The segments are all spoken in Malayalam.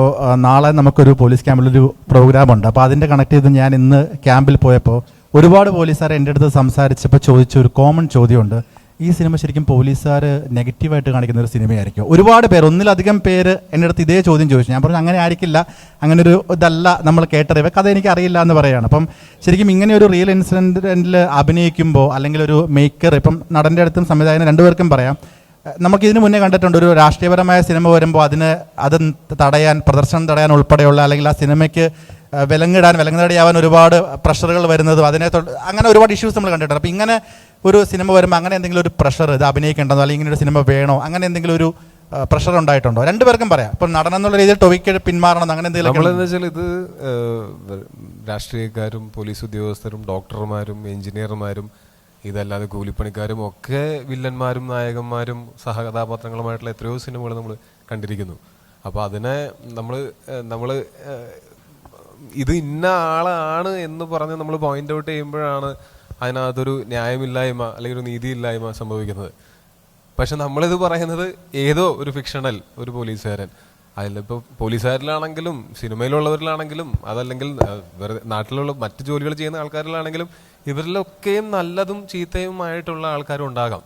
ഇപ്പോൾ നാളെ നമുക്കൊരു പോലീസ് ക്യാമ്പിലൊരു പ്രോഗ്രാം ഉണ്ട് അപ്പോൾ അതിന്റെ കണക്ട് ചെയ്ത് ഞാൻ ഇന്ന് ക്യാമ്പിൽ പോയപ്പോൾ ഒരുപാട് പോലീസുകാർ എന്റെ അടുത്ത് സംസാരിച്ചപ്പോൾ ചോദിച്ച ഒരു കോമൺ ചോദ്യമുണ്ട്. ഈ സിനിമ ശരിക്കും പോലീസുകാർ നെഗറ്റീവായിട്ട് കാണിക്കുന്ന ഒരു സിനിമയായിരിക്കും. ഒരുപാട് പേർ ഒന്നിലധികം പേര് എന്റെ അടുത്ത് ഇതേ ചോദ്യം ചോദിച്ചു. ഞാൻ പറഞ്ഞു അങ്ങനെ ആയിരിക്കില്ല. അങ്ങനെ ഒരു ഇതല്ല നമ്മൾ കേട്ടറിവ്. കഥ എനിക്ക് അറിയില്ല എന്ന് പറയുകയാണ് അപ്പം ശരിക്കും ഇങ്ങനെ ഒരു റിയൽ ഇൻസിഡന്റിൽ അഭിനയിക്കുമ്പോൾ അല്ലെങ്കിൽ ഒരു മേക്കർ ഇപ്പം നടന്റെ അടുത്തും സംവിധായകനും രണ്ടുപേർക്കും പറയാം നമുക്ക് ഇതിനു മുന്നേ കണ്ടിട്ടുണ്ട് ഒരു രാഷ്ട്രീയപരമായ സിനിമ വരുമ്പോൾ അതിന് അത് തടയാൻ പ്രദർശനം തടയാൻ ഉൾപ്പെടെയുള്ള അല്ലെങ്കിൽ ആ സിനിമയ്ക്ക് വിലങ്ങിടാൻ വിലങ്ങുതടിയാവാൻ ഒരുപാട് പ്രഷറുകൾ വരുന്നതും അതിനെ അങ്ങനെ ഒരുപാട് ഇഷ്യൂസ് നമ്മൾ കണ്ടിട്ടുണ്ട്. അപ്പോൾ ഇങ്ങനെ ഒരു സിനിമ വരുമ്പോൾ അങ്ങനെ എന്തെങ്കിലും ഒരു പ്രഷർ ഇത് അഭിനയിക്കേണ്ടതോ അല്ലെങ്കിൽ ഇങ്ങനെ ഒരു സിനിമ വേണോ അങ്ങനെ എന്തെങ്കിലും ഒരു പ്രഷർ ഉണ്ടായിട്ടുണ്ടോ? രണ്ടുപേർക്കും പറയാം. ഇപ്പം നടനം എന്നുള്ള രീതിയിൽ ടൊവിക്ക് പിന്മാറണം അങ്ങനെ എന്തെങ്കിലും വെച്ചാൽ ഇത് രാഷ്ട്രീയക്കാരും പോലീസ് ഉദ്യോഗസ്ഥരും ഡോക്ടർമാരും എഞ്ചിനീയർമാരും ഇതല്ലാതെ കൂലിപ്പണിക്കാരും ഒക്കെ വില്ലന്മാരും നായകന്മാരും സഹകഥാപാത്രങ്ങളുമായിട്ടുള്ള എത്രയോ സിനിമകൾ നമ്മൾ കണ്ടിരിക്കുന്നു. അപ്പോൾ അതിനെ നമ്മൾ നമ്മൾ ഇത് ഇന്ന ആളാണ് എന്ന് പറഞ്ഞ് നമ്മൾ പോയിന്റ് ഔട്ട് ചെയ്യുമ്പോഴാണ് അതിനകത്തൊരു ന്യായമില്ലായ്മ അല്ലെങ്കിൽ ഒരു നീതിയില്ലായ്മ സംഭവിക്കുന്നത്. പക്ഷെ നമ്മളിത് പറയുന്നത് ഏതോ ഒരു ഫിക്ഷണൽ ഒരു പോലീസുകാരൻ. അതിലിപ്പോൾ പോലീസുകാരിലാണെങ്കിലും സിനിമയിലുള്ളവരിലാണെങ്കിലും അതല്ലെങ്കിൽ വെറുതെ നാട്ടിലുള്ള മറ്റ് ജോലികൾ ചെയ്യുന്ന ആൾക്കാരിലാണെങ്കിലും ഇവരിലൊക്കെയും നല്ലതും ചീത്തയുമായിട്ടുള്ള ആൾക്കാരും ഉണ്ടാകാം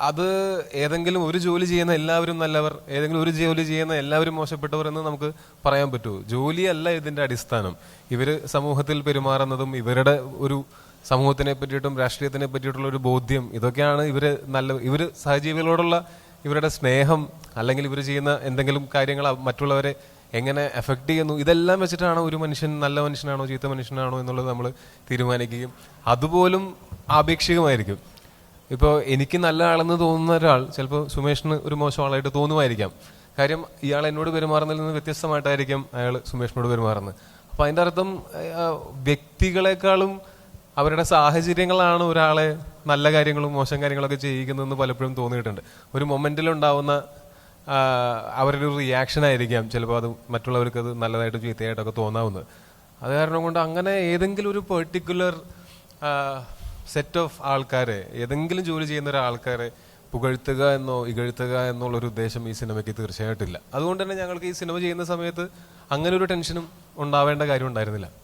അത് ഏതെങ്കിലും ഒരു ജോലി ചെയ്യുന്ന എല്ലാവരും നല്ലവർ ഏതെങ്കിലും ഒരു ജോലി ചെയ്യുന്ന എല്ലാവരും മോശപ്പെട്ടവർ എന്ന് നമുക്ക് പറയാൻ പറ്റുമോ ജോലിയല്ല ഇതിന്റെ അടിസ്ഥാനം. ഇവർ സമൂഹത്തിൽ പെരുമാറുന്നതും ഇവരുടെ ഒരു സമൂഹത്തിനെ പറ്റിയിട്ടും രാഷ്ട്രീയത്തിനെ പറ്റിയിട്ടുള്ള ഒരു ബോധ്യം ഇതൊക്കെയാണ് ഇവർ നല്ല ഇവർ സഹജീവികളോടുള്ള ഇവരുടെ സ്നേഹം അല്ലെങ്കിൽ ഇവർ ചെയ്യുന്ന എന്തെങ്കിലും കാര്യങ്ങൾ മറ്റുള്ളവരെ എങ്ങനെ എഫക്ട് ചെയ്യുന്നു? ഇതെല്ലാം വെച്ചിട്ടാണ് ഒരു മനുഷ്യൻ നല്ല മനുഷ്യനാണോ ചീത്ത മനുഷ്യനാണോ എന്നുള്ളത് നമ്മൾ തീരുമാനിക്കുകയും അതുപോലും ആപേക്ഷികമായിരിക്കും. ഇപ്പോൾ എനിക്ക് നല്ല ആളെന്ന് തോന്നുന്ന ഒരാൾ ചിലപ്പോൾ സുമേഷിന് ഒരു മോശം ആളായിട്ട് തോന്നുമായിരിക്കാം. കാര്യം ഇയാൾ എന്നോട് പെരുമാറുന്നതിൽ നിന്ന് വ്യത്യസ്തമായിട്ടായിരിക്കും അയാൾ സുമേഷിനോട് പെരുമാറുന്നത്. അപ്പോൾ അതിന്റെ അർത്ഥം വ്യക്തികളെക്കാളും അവരുടെ സാഹചര്യങ്ങളാണ് ഒരാളെ നല്ല കാര്യങ്ങളും മോശം കാര്യങ്ങളൊക്കെ ചെയ്യിക്കുന്നതെന്ന് പലപ്പോഴും തോന്നിയിട്ടുണ്ട്. ഒരു ആ, അവരുടെ ഒരു റിയാക്ഷൻ ആയിരിക്കാം. ചിലപ്പോൾ അത് മറ്റുള്ളവർക്ക് അത് നല്ലതായിട്ട് ചീത്തയായിട്ടൊക്കെ തോന്നാവുന്നത്. അത് കാരണം കൊണ്ട് അങ്ങനെ ഏതെങ്കിലും ഒരു പെർട്ടിക്കുലർ സെറ്റ് ഓഫ് ആൾക്കാരെ ഏതെങ്കിലും ജോലി ചെയ്യുന്ന ഒരാൾക്കാരെ പുകഴ്ത്തുക എന്നോ ഇകഴ്ത്തുക എന്നുള്ള ഒരു ഉദ്ദേശം ഈ സിനിമയ്ക്ക് തീർച്ചയായിട്ടില്ല. അതുകൊണ്ട് തന്നെ ഞങ്ങൾക്ക് ഈ സിനിമ ചെയ്യുന്ന സമയത്ത് അങ്ങനെ ഒരു ടെൻഷനും ഉണ്ടാവേണ്ട കാര്യം ഉണ്ടായിരുന്നില്ല.